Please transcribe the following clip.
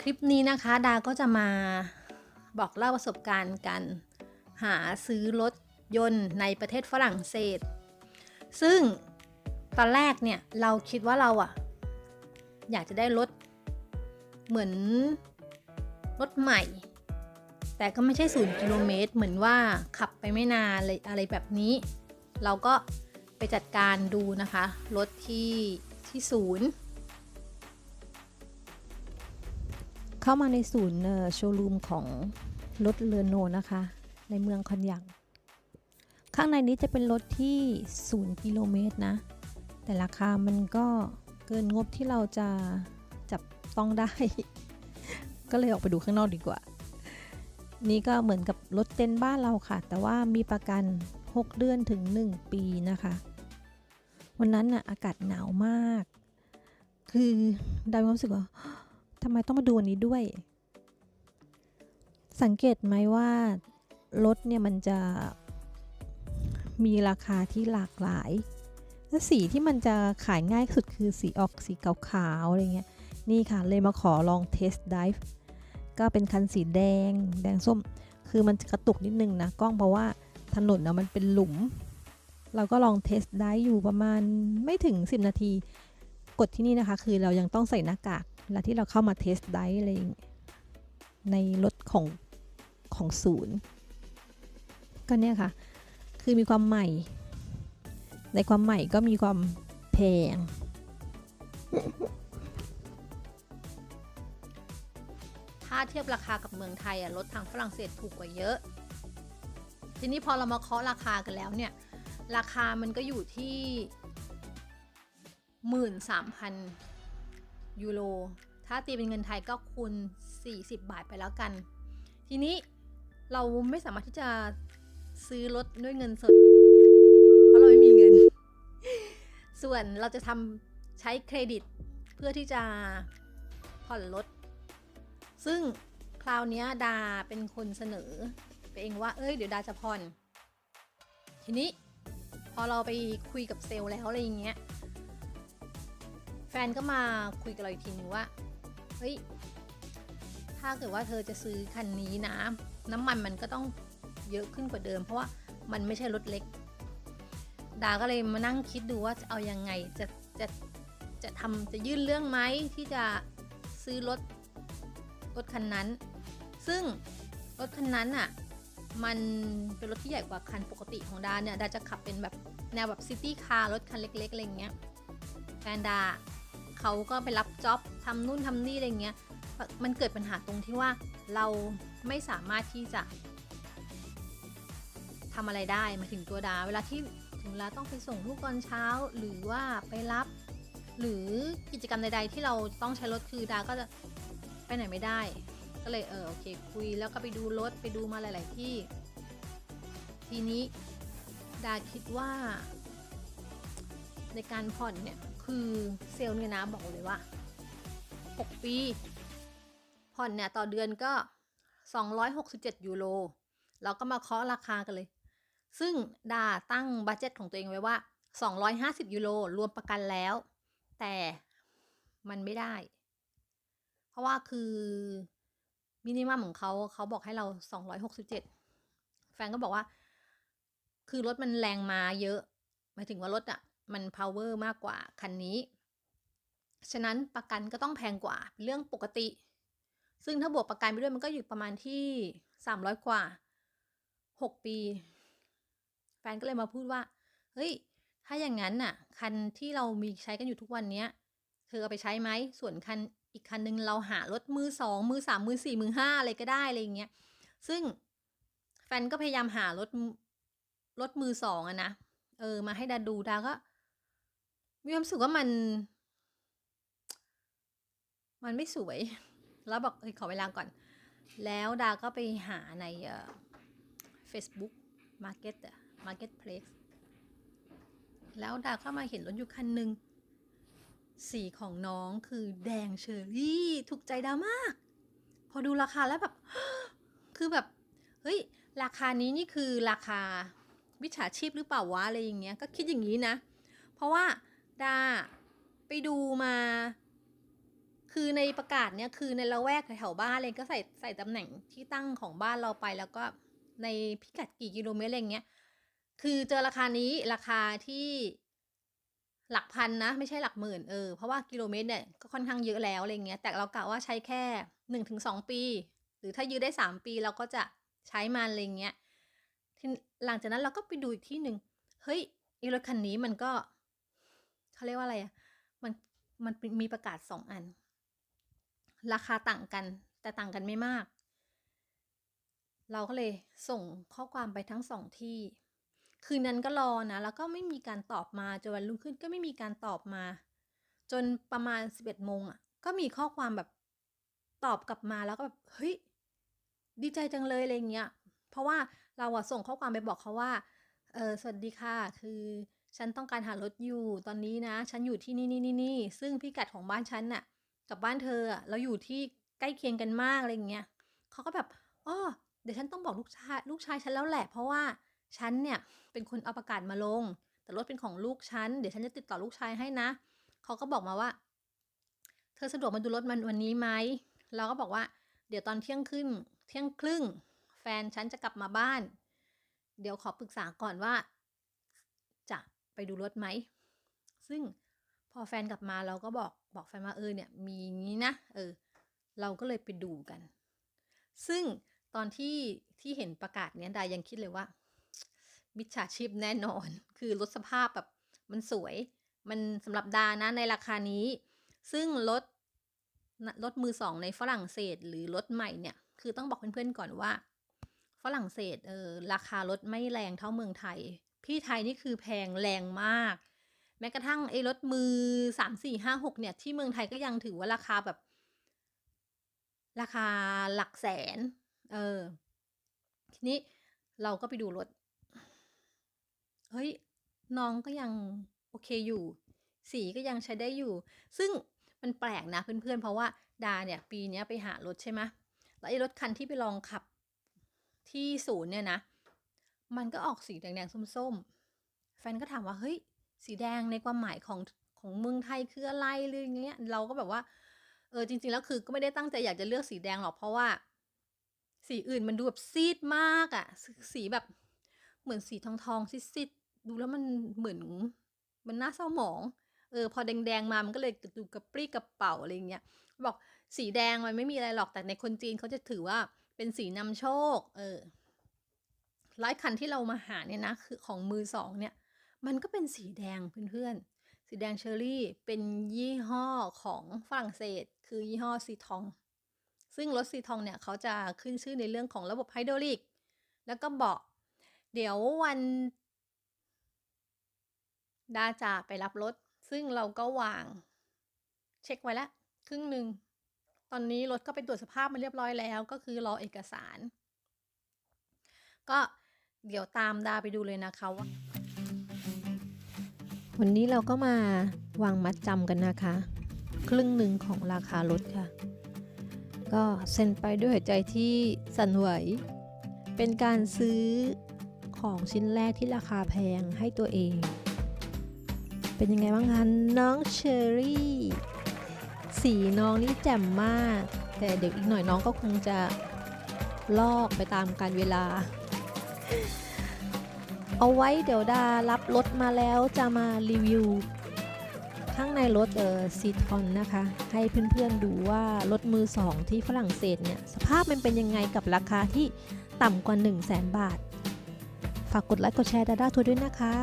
คลิปนี้นะคะดาก็จะมาบอกเล่าประสบการณ์การหาซื้อรถยนต์ในประเทศฝรั่งเศส ซึ่งตอนแรกเนี่ยเราคิดว่าเราอะอยากจะได้รถเหมือนรถใหม่ แต่ก็ไม่ใช่ศูนย์กิโลเมตร เหมือนว่าขับไปไม่นานอะไรอะไรแบบนี้ เราก็ไปจัดการดูนะคะ รถที่ที่ศูนย์ เข้ามาในศูนย์โชว์รูมของรถเรือโนนะคะ ในเมืองคอนยังข้างในนี้จะเป็นรถที่ 0 กิโลเมตรนะ แต่ราคามันก็เกินงบที่เราจะจับต้องได้ ก็เลยออกไปดูข้างนอกดีกว่า นี่ก็เหมือนกับรถเต็นบ้านเราค่ะ แต่ว่ามีประกัน 6 เดือนถึง 1 ปีนะคะ วันนั้นน่ะอากาศหนาวมาก คือไดาวมีความรู้สึกว่า ทำไมต้องมาดูอันนี้ด้วย สังเกตไหมว่ารถเนี่ยมันจะมีราคาที่หลากหลาย และสีที่มันจะขายง่ายสุดคือสีออกสีขาวๆอะไรเงี้ย นี่ค่ะเลยมาขอลองเทสไดฟ์ก็เป็นคันสีแดง แดงส้ม คือมันกระตุกนิดนึงนะกล้องเพราะว่าถนนนะมันเป็นหลุม เราก็ลองเทสไดฟ์อยู่ประมาณไม่ถึง 10 นาที กดที่นี่นะคะ คือเรายังต้องใส่หน้ากากเวลาที่เราเข้ามาเทสได์อะไรอย่างในรถของของศูนย์ก็เนี่ยค่ะ คือมีความใหม่ ในความใหม่ก็มีความแพง ถ้าเทียบราคากับเมืองไทยอะรถทางฝรั่งเศสถูกกว่าเยอะ ทีนี้พอเรามาเคาะราคากันแล้วเนี่ย ราคามันก็อยู่ที่ หมื่นสามพันยูโร ถ้าตีเป็นเงินไทยก็คูณ 40 บาทไปแล้วกัน ทีนี้เราไม่สามารถที่จะซื้อรถด้วยเงินสด เพราะเราไม่มีเงิน ส่วนเราจะทำใช้เครดิตเพื่อที่จะผ่อนรถ ซึ่งคราวนี้ดาเป็นคนเสนอไปเองว่า เอ้ย เดี๋ยวดาจะผ่อน ทีนี้พอเราไปคุยกับเซลล์แล้วอะไรอย่างเงี้ย แฟนก็มาคุยกับเราอีกทีนึงว่า เฮ้ย ถ้าเกิดว่าเธอจะซื้อคันนี้นะ น้ำมันมันก็ต้องเยอะขึ้นกว่าเดิม เพราะว่ามันไม่ใช่รถเล็ก ดาก็เลยมานั่งคิดดูว่าจะเอายังไง จะ จะ จะทำจะยื่นเรื่องไหมที่จะซื้อรถรถคันนั้น ซึ่งรถคันนั้นอะ มันเป็นรถที่ใหญ่กว่าคันปกติของดาเนี่ย ดาจะขับเป็นแบบแนวแบบซิตี้คาร์รถคันเล็กๆอะไรเงี้ยแฟนดา เขาก็ไปรับจ็อบทำนู่นทำนี่อะไรเงี้ย มันเกิดปัญหาตรงที่ว่าเราไม่สามารถที่จะทำอะไรได้มาถึงตัวดา เวลาที่ถึงเวลาต้องไปส่งลูกตอนเช้า หรือว่าไปรับ หรือกิจกรรมใด ๆ ที่เราต้องใช้รถคือดาก็จะไปไหนไม่ได้ ก็เลยเออโอเค คุยแล้วก็ไปดูรถไปดูมาหลาย ๆ ที่ ทีนี้ดาคิดว่า ในการผ่อนเนี่ยคือเซลล์เนี่ยนะบอกเลยว่า 6 ปี ผ่อนเนี่ยต่อเดือนก็ 267 ยูโรเราก็มาเคาะราคากันเลย ซึ่งดาตั้งบัตเจ็ตของตัวเองไว้ว่า 250 ยูโรรวมประกันแล้ว แต่มันไม่ได้ เพราะว่าคือมินิมัมของเขาเขาบอกให้เรา 267 แฟนก็บอกว่า คือรถมันแรงมาเยอะ หมายถึงว่ารถอะ่ะ มัน power มากกว่าคันนี้ ฉะนั้นประกันก็ต้องแพงกว่าเรื่องปกติ ซึ่งถ้าบวกประกันไปด้วยมันก็อยู่ประมาณที่ 300 กว่า 6 ปี แฟนก็เลยมาพูดว่า เฮ้ย ถ้าอย่างนั้นน่ะ คันที่เรามีใช้กันอยู่ทุกวันเนี้ย เธอเอาไปใช้ไหม ส่วนคันอีกคันนึงเราหารถมือสองมือสามมือสี่มือห้าอะไรก็ได้อะไรอย่างเงี้ย ซึ่งแฟนก็พยายามหารถรถมือสองอะนะ เออ มาให้ดาดูดาก็ มีความรู้สึกว่ามัน มันไม่สวย แล้วบอกเอ้ยขอเวลาก่อน แล้วดาก็ไปหาในเอ่อ Facebook Market อะ Marketplace แล้วดาเข้ามาเห็นรถอยู่คันหนึ่งสีของน้องคือแดงเชอรี่ถูกใจดามาก พอดูราคาแล้วแบบ คือแบบ เฮ้ย ราคานี้นี่คือราคาวิชาชีพหรือเปล่าวะอะไรอย่างเงี้ย ก็คิดอย่างนี้นะ เพราะว่า ดาไปดูมา คือในประกาศเนี่ยคือในละแวกแถวบ้านเลยก็ใส่ใส่ตำแหน่งที่ตั้งของบ้านเราไปแล้วก็ในพิกัดกี่กิโลเมตรอะไรเงี้ย คือเจอราคานี้ราคาที่หลักพันนะ ไม่ใช่หลักหมื่นเออเพราะว่ากิโลเมตรเนี่ยก็ค่อนข้างเยอะแล้วอะไรเงี้ยแต่เรากะว่าใช้แค่หนึ่งถึงสองปี หรือถ้ายืดได้สามปีเราก็จะใช้มันอะไรเงี้ยหลังจากนั้นเราก็ไปดูอีกที่หนึ่งเฮ้ยไอีรถคันนี้มันก็ เขาเรียกว่าอะไรอะมันมันมีประกาศสองอัน ราคาต่างกัน แต่ต่างกันไม่มาก เราก็เลยส่งข้อความไปทั้งสองที่ คืนนั้นก็รอนะแล้วก็ไม่มีการตอบมาจนวันรุ่งขึ้นก็ไม่มีการตอบมา จนประมาณสิบเอ็ดโมงอะก็มีข้อความแบบตอบกลับมาแล้วก็แบบเฮ้ยดีใจจังเลยอะไรเงี้ย เพราะว่าเราอะส่งข้อความไปบอกเขาว่า เออสวัสดีค่ะ คือ ฉันต้องการหารถอยู่ตอนนี้นะ ฉันอยู่ที่นี่นี่นี่นี่ซึ่งพิกัดของบ้านฉันน่ะ กับบ้านเธออะเราอยู่ที่ใกล้เคียงกันมากอะไรเงี้ยเขาก็แบบอ๋อเดี๋ยวฉันต้องบอกลูกชายลูกชายฉันแล้วแหละ เพราะว่าฉันเนี่ยเป็นคนเอาประกาศมาลง แต่รถเป็นของลูกฉันเดี๋ยวฉันจะติดต่อลูกชายให้นะเขาก็บอกมาว่า เธอสะดวกมาดูรถมันวันนี้ไหมเราก็บอกว่า เดี๋ยวตอนเที่ยงครึ่งเที่ยงครึ่ง แฟนฉันจะกลับมาบ้าน เดี๋ยวขอปรึกษาก่อนว่า ไปดูรถไหม ซึ่งพอแฟนกลับมาเราก็บอกบอกแฟนว่าเออเนี่ยมีงี้นะ เออ เราก็เลยไปดูกัน ซึ่งตอนที่ที่เห็นประกาศเนี้ยดายังคิดเลยว่า มิจฉาชีพแน่นอน คือรถสภาพแบบมันสวย มันสำหรับดานะในราคานี้ ซึ่งรถรถมือสองในฝรั่งเศสหรือรถใหม่เนี่ย คือต้องบอกเพื่อนๆก่อนว่า ฝรั่งเศสเออราคารถไม่แรงเท่าเมืองไทย พี่ไทยนี่คือแพงแรงมาก แม้กระทั่งไอ้รถมือสามสี่ห้าหกเนี่ย ที่เมืองไทยก็ยังถือว่าราคาแบบ ราคาหลักแสน เออ ทีนี้เราก็ไปดูรถ เฮ้ย น้องก็ยังโอเคอยู่ สีก็ยังใช้ได้อยู่ ซึ่งมันแปลกนะเพื่อนๆ เพราะว่าดาเนี่ย ปีนี้ไปหารถใช่ไหมแล้วไอ้รถคันที่ไปลองขับที่ศูนย์เนี่ยนะ มันก็ออกสีแดงๆส้มๆ แฟนก็ถามว่าเฮ้ย สีแดงในความหมายของของเมืองไทยคืออะไรหรืออย่างเงี้ย เราก็แบบว่า เออจริง ๆ แล้วคือก็ไม่ได้ตั้งใจอยากจะเลือกสีแดงหรอกเพราะว่า สีอื่นมันดูแบบซีดมากอะสสีแบบเหมือนสีทองทองๆซีดๆดูแล้วมันเหมือนมันน่าเศร้าหมองเออพอแดงๆมามันก็เลยดูกระปรี้กระเป๋าอะไรเงี้ยบอกสีแดงมันไม่มีอะไรหรอกแต่ในคนจีนเขาจะถือว่าเป็นสีนำโชค เออ ร้อยคันที่เรามาหาเนี่ยนะคือของมือสองเนี่ย มันก็เป็นสีแดงเพื่อนๆ สีแดงเชอร์รี่เป็นยี่ห้อของฝรั่งเศส คือยี่ห้อซีทอง ซึ่งรถซีทองเนี่ยเขาจะขึ้นชื่อในเรื่องของระบบไฮดรอลิก แล้วก็เบาะ เดี๋ยววันดาจะไปรับรถ ซึ่งเราก็วาง เช็คไว้แล้วครึ่งหนึ่ง ตอนนี้รถก็ไปตรวจสภาพมาเรียบร้อยแล้ว ก็คือรอเอกสาร ก็ เดี๋ยวตามดาไปดูเลยนะคะว่าวันนี้เราก็มาวางมัดจำกันนะคะ ครึ่งหนึ่งของราคารถค่ะ ก็เซ็นไปด้วยหัวใจที่สั่นไหว เป็นการซื้อของชิ้นแรกที่ราคาแพงให้ตัวเอง เป็นยังไงบ้างคะน้องเชอรี่ สีน้องนี่แจ่มมาก แต่เดี๋ยวอีกหน่อยน้องก็คงจะลอกไปตามการเวลา เอาไว้เดี๋ยวดารับรถมาแล้วจะมารีวิว ข้างในรถเออซีทอนนะคะ ให้เพื่อนๆดูว่ารถมือสองที่ฝรั่งเศสเนี่ย สภาพมันเป็นยังไงกับราคาที่ต่ำกว่า 1 0 0 0 0แบาท ฝากกดไลค์กดแชร์ดาด้าทัวร์ด้วยนะคะ